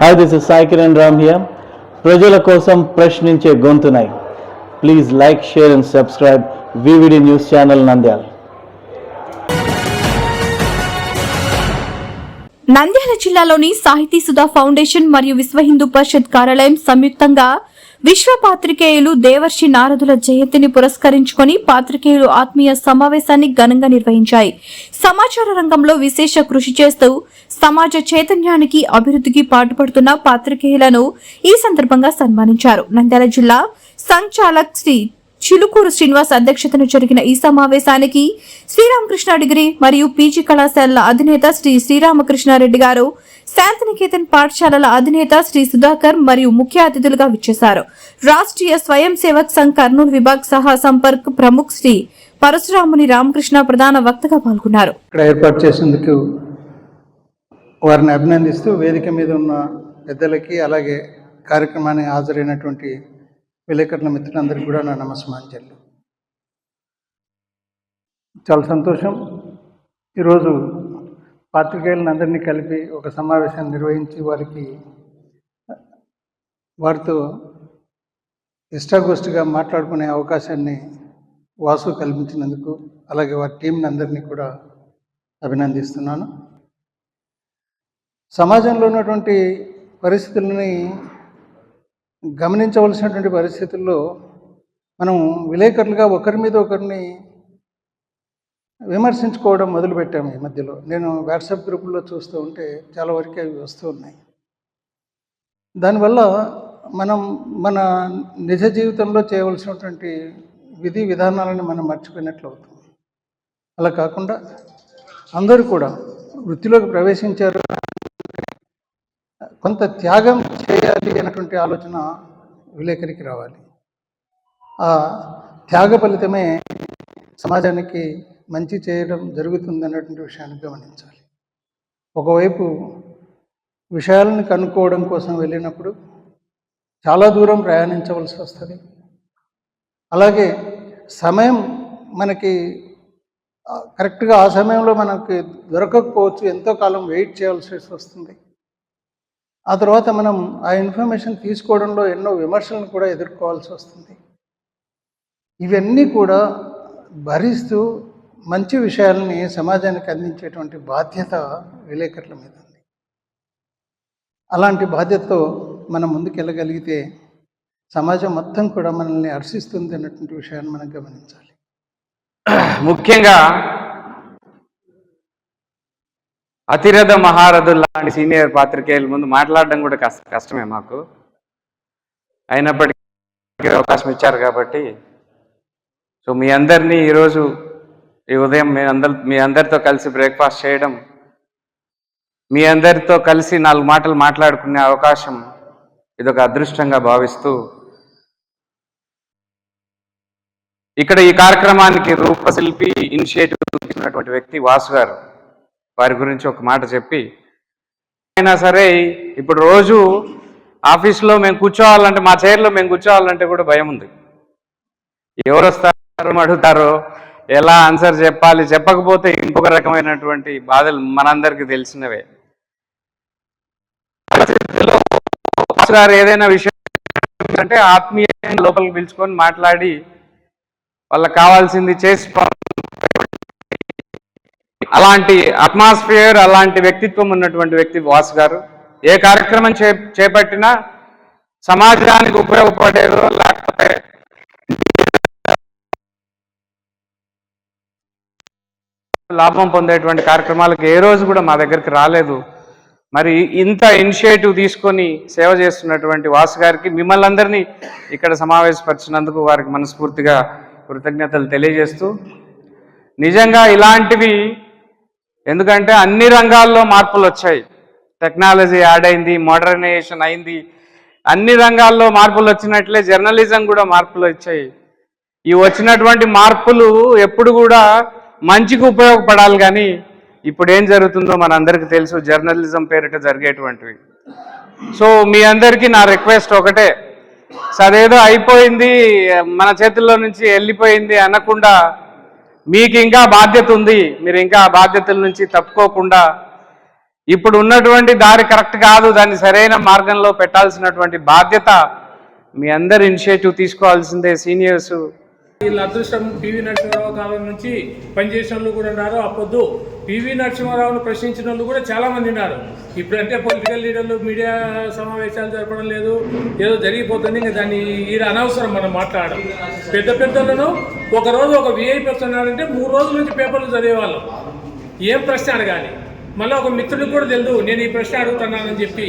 Hi this is Sai Kiran Ram here ప్రజల కోసం ప్రశ్నించే గొంతునై. Please like share and subscribe VVD news channel Nandyal Nandyal జిల్లాలోని Sahiti Sudha foundation మరియు విశ్వ హిందూ పరిషత్ కార్యాలయం సంయుక్తంగా విశ్వ పాత్రికేయులు దేవర్షి నారదుల జయంతిని పురస్కరించుకొని పాత్రికేయులు ఆత్మీయ సమావేశాన్ని ఘనంగా నిర్వహించాయి. సమాచార రంగంలో విశేష కృషి చేస్తూ సమాజ చైతన్యానికి అభివృద్ధికి పాటుపడుతున్న పాత్రికేయులను ఈ సందర్భంగా సన్మానించారు. నంద్యాల జిల్లా సంచాలక్ శ్రీ చిలుకూరు శ్రీనివాస్ అధ్యక్షతన జరిగిన ఈ సమావేశానికి శ్రీరామకృష్ణ డిగ్రీ మరియు పీజీ కళాశాలల అధినేత శ్రీ శ్రీరామకృష్ణారెడ్డి గారు శాంతినికేతన్ పాఠశాలల అధినేత శ్రీ సుధాకర్ మరియు ముఖ్య అతిథులుగా విచ్చేశారు. రాష్ట్రీయ స్వయం సేవక్ సంఘ్ కర్నూలు విభాగ్ సహా సంపర్క్ ప్రముఖ్ శ్రీ పరశురాముని రామకృష్ణ ప్రధాన వక్తగా పాల్గొన్నారు. ఇక్కడ ఏర్పాటు చేసేందుకు వారిని అభినందిస్తూ వేదిక మీద ఉన్న పెద్దలకి అలాగే కార్యక్రమానికి హాజరైనటువంటి విలేకరుల మిత్రులందరికీ కూడా నా నమస్మాంజలు చాలా సంతోషం. ఈరోజు పాత్రికేయులను అందరినీ కలిపి ఒక సమావేశాన్ని నిర్వహించి వారికి వారితో ఇష్టాగోష్ఠిగా మాట్లాడుకునే అవకాశాన్ని వాసు కల్పించినందుకు అలాగే వారి టీంని అందరినీ కూడా అభినందిస్తున్నాను. సమాజంలో ఉన్నటువంటి పరిస్థితులని గమనించవలసినటువంటి పరిస్థితుల్లో మనం విలేకరులుగా ఒకరి మీద ఒకరిని విమర్శించుకోవడం మొదలుపెట్టాము ఈ మధ్యలో. నేను వాట్సాప్ గ్రూపుల్లో చూస్తూ ఉంటే చాలా వరకు అవి వస్తూ ఉన్నాయి. దానివల్ల మనం మన నిజ జీవితంలో చేయవలసినటువంటి విధి విధానాలను మనం మర్చిపోయినట్లు అవుతుంది. అలా కాకుండా అందరూ కూడా వృత్తిలోకి ప్రవేశించారు. కొంత త్యాగం చేయాలి అనేటువంటి ఆలోచన విలేకరికి రావాలి. ఆ త్యాగ ఫలితమే సమాజానికి మంచి చేయడం జరుగుతుంది అన్నటువంటి విషయాన్ని గమనించాలి. ఒకవైపు విషయాలను కనుక్కోవడం కోసం వెళ్ళినప్పుడు చాలా దూరం ప్రయాణించవలసి వస్తుంది. అలాగే సమయం మనకి కరెక్ట్గా ఆ సమయంలో మనకి దొరకకపోవచ్చు ఎంతో కాలం వెయిట్ చేయాల్సి వస్తుంది. ఆ తర్వాత మనం ఆ ఇన్ఫర్మేషన్ తీసుకోవడంలో ఎన్నో విమర్శలను కూడా ఎదుర్కోవాల్సి వస్తుంది. ఇవన్నీ కూడా భరిస్తూ మంచి విషయాలని సమాజానికి అందించేటువంటి బాధ్యత విలేకరుల మీద ఉంది. అలాంటి బాధ్యతతో మనం ముందుకెళ్ళగలిగితే సమాజం మొత్తం కూడా మనల్ని హర్షిస్తుంది అన్నటువంటి విషయాన్ని మనం గమనించాలి. ముఖ్యంగా అతిరథ మహారథులు లాంటి సీనియర్ పాత్రికేయుల ముందు మాట్లాడడం కూడా కష్ట కష్టమే మాకు. అయినప్పటికీ అవకాశం ఇచ్చారు కాబట్టి. సో మీ అందరినీ ఈరోజు ఈ ఉదయం మీ అందరి మీ అందరితో కలిసి బ్రేక్ఫాస్ట్ చేయడం మీ అందరితో కలిసి నాలుగు మాటలు మాట్లాడుకునే అవకాశం ఇదొక అదృష్టంగా భావిస్తూ ఇక్కడ ఈ కార్యక్రమానికి రూపశిల్పి ఇనిషియేటివ్ తీసుకున్నటువంటి వ్యక్తి వాసు గారు వారి గురించి ఒక మాట చెప్పి అయినా సరే ఇప్పుడు రోజు ఆఫీస్లో మేము కూర్చోవాలంటే మా చైర్లో మేము కూర్చోవాలంటే కూడా భయం ఉంది. ఎవరు వస్తారు అడుగుతారో ఎలా ఆన్సర్ చెప్పాలి చెప్పకపోతే ఇంకొక రకమైనటువంటి బాధలు మనందరికీ తెలిసినవే. గారు ఏదైనా విషయం అంటే ఆత్మీయ లోపలికి పిలుచుకొని మాట్లాడి వాళ్ళకి కావాల్సింది చేసి పం- అలాంటి అట్మాస్ఫియర్ అలాంటి వ్యక్తిత్వం ఉన్నటువంటి వ్యక్తి వాస్ గారు. ఏ కార్యక్రమం చే చేపట్టినా సమాజానికి ఉపయోగపడేదో లేకపోతే లాభం పొందేటువంటి కార్యక్రమాలకు ఏ రోజు కూడా మా దగ్గరికి రాలేదు. మరి ఇంత ఇనిషియేటివ్ తీసుకొని సేవ చేస్తున్నటువంటి వాసు గారికి మిమ్మల్ని అందరినీ ఇక్కడ సమావేశపరిచినందుకు వారికి మనస్ఫూర్తిగా కృతజ్ఞతలు తెలియజేస్తూ నిజంగా ఇలాంటివి ఎందుకంటే అన్ని రంగాల్లో మార్పులు వచ్చాయి. టెక్నాలజీ యాడ్ అయింది మోడర్నైజేషన్ అయింది. అన్ని రంగాల్లో మార్పులు వచ్చినట్లే జర్నలిజం కూడా మార్పులు వచ్చాయి. ఈ వచ్చినటువంటి మార్పులు ఎప్పుడు కూడా మంచికి ఉపయోగపడాలి కానీ ఇప్పుడు ఏం జరుగుతుందో మనందరికీ తెలుసు జర్నలిజం పేరిట జరిగేటువంటివి. సో మీ అందరికీ నా రిక్వెస్ట్ ఒకటే. సరేదో అదేదో అయిపోయింది మన చేతుల్లో నుంచి వెళ్ళిపోయింది అనకుండా మీకు ఇంకా బాధ్యత ఉంది. మీరు ఇంకా బాధ్యతల నుంచి తప్పుకోకుండా ఇప్పుడు ఉన్నటువంటి దారి కరెక్ట్ కాదు దాన్ని సరైన మార్గంలో పెట్టాల్సినటువంటి బాధ్యత మీ అందరి ఇనిషియేటివ్ తీసుకోవాల్సిందే సీనియర్స్. వీళ్ళ అదృష్టం పివి నరసింహారావు కాలం నుంచి పనిచేసిన వాళ్ళు కూడా ఉన్నారు. అప్పొద్దు పివి నరసింహారావును ప్రశ్నించిన వాళ్ళు కూడా చాలా మంది ఉన్నారు. ఇప్పుడంటే పొలిటికల్ లీడర్లు మీడియా సమావేశాలు జరపడం లేదు ఏదో జరిగిపోతుంది ఇంకా దాన్ని ఇది అనవసరం మనం మాట్లాడడం. పెద్ద పెద్దలను ఒక రోజు ఒక విఐపి వస్తున్నారంటే మూడు రోజుల నుంచి పేపర్లు చదివేవాళ్ళం. ఏం ప్రశ్న అడగాలి? మళ్ళీ ఒక మిత్రుడికి కూడా తెలియదు నేను ఈ ప్రశ్న అడుగుతున్నానని చెప్పి.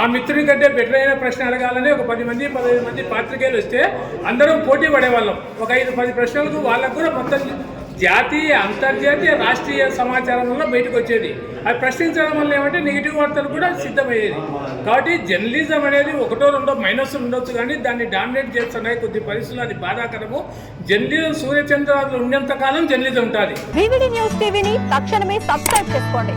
ఆ మిత్రుడి కంటే బెటర్ అయిన ప్రశ్న అడగాలని ఒక పది మంది పదిహేను మంది పాత్రికేయులు వస్తే అందరం పోటీ పడేవాళ్ళం. ఒక ఐదు పది ప్రశ్నలకు వాళ్ళకు కూడా మొత్తం జాతీయ అంతర్జాతీయ రాష్ట్రీయ సమాచారం వల్ల బయటకు వచ్చేది. అది ప్రశ్నించడం వల్ల ఏమంటే నెగిటివ్ వార్తలు కూడా సిద్ధమయ్యేది. కాబట్టి జర్నలిజం అనేది ఒకటో రెండో మైనస్ ఉండొచ్చు కానీ దాన్ని డామినేట్ చేస్తున్నాయి కొద్ది పరిస్థితులు అది బాధాకరము. జర్నలిజం సూర్యచంద్రాలు ఉన్నంత కాలం జర్నలిజం ఉంటుంది న్యూస్ టీవీని తక్షణమే సబ్స్క్రైబ్ చేసుకోండి.